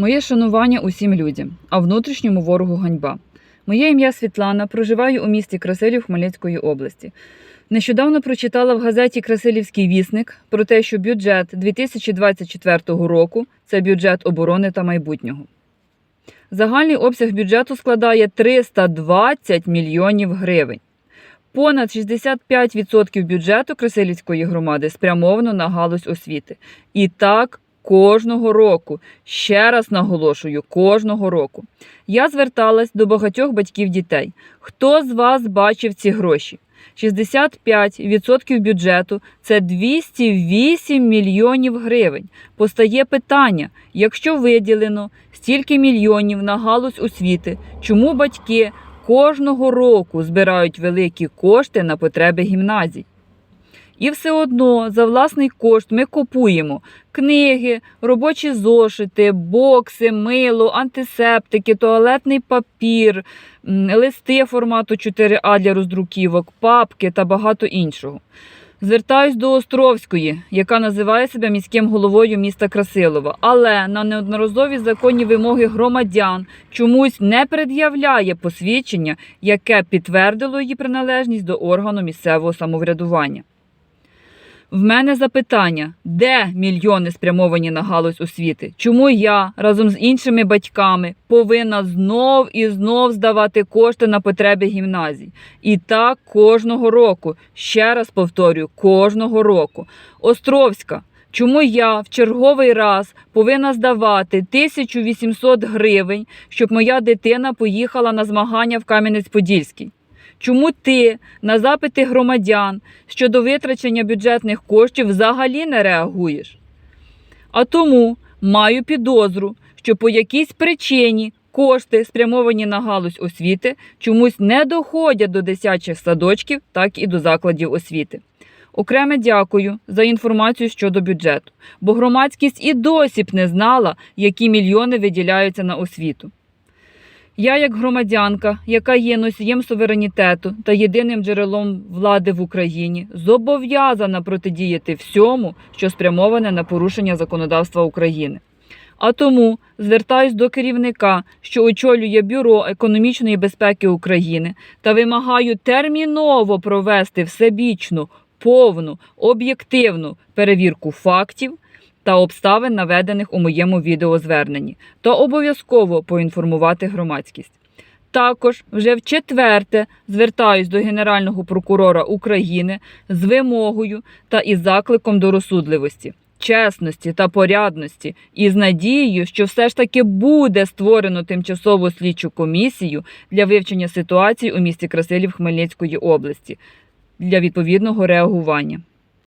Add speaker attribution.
Speaker 1: Моє шанування усім людям, а внутрішньому ворогу ганьба. Моє ім'я Світлана, проживаю у місті Красилів Хмельницької області. Нещодавно прочитала в газеті Красилівський вісник про те, що бюджет 2024 року це бюджет оборони та майбутнього. Загальний обсяг бюджету складає 320 мільйонів гривень. Понад 65% бюджету Красилівської громади спрямовано на галузь освіти. І так кожного року. Ще раз наголошую, кожного року. Я зверталась до багатьох батьків дітей. Хто з вас бачив ці гроші? 65% бюджету це 208 мільйонів гривень. Постає питання: якщо виділено стільки мільйонів на галузь освіти, чому батьки кожного року збирають великі кошти на потреби гімназій? І все одно за власний кошт ми купуємо книги, робочі зошити, бокси, мило, антисептики, туалетний папір, листи формату 4А для роздруківок, папки та багато іншого. Звертаюсь до Островської, яка називає себе міським головою міста Красилова, але на неодноразові законні вимоги громадян чомусь не пред'являє посвідчення, яке підтвердило її приналежність до органу місцевого самоврядування. В мене запитання: де мільйони спрямовані на галузь освіти? Чому я разом з іншими батьками повинна знов і знов здавати кошти на потреби гімназій? І так кожного року. Ще раз повторюю, кожного року. Островська. Чому я в черговий раз повинна здавати 1800 гривень, щоб моя дитина поїхала на змагання в Кам'янець-Подільський? Чому ти на запити громадян щодо витрачення бюджетних коштів взагалі не реагуєш? А тому маю підозру, що по якійсь причині кошти, спрямовані на галузь освіти, чомусь не доходять до дитячих садочків, так і до закладів освіти. Окреме дякую за інформацію щодо бюджету, бо громадськість і досі б не знала, які мільйони виділяються на освіту. Я, як громадянка, яка є носієм суверенітету та єдиним джерелом влади в Україні, зобов'язана протидіяти всьому, що спрямоване на порушення законодавства України. А тому звертаюсь до керівника, що очолює Бюро економічної безпеки України, та вимагаю терміново провести всебічну, повну, об'єктивну перевірку фактів та обставин, наведених у моєму відеозверненні, та обов'язково поінформувати громадськість. Також вже в четверте звертаюсь до Генерального прокурора України з вимогою та із закликом до розсудливості, чесності та порядності, і з надією, що все ж таки буде створено тимчасову слідчу комісію для вивчення ситуації у місті Красилів Хмельницької області для відповідного реагування.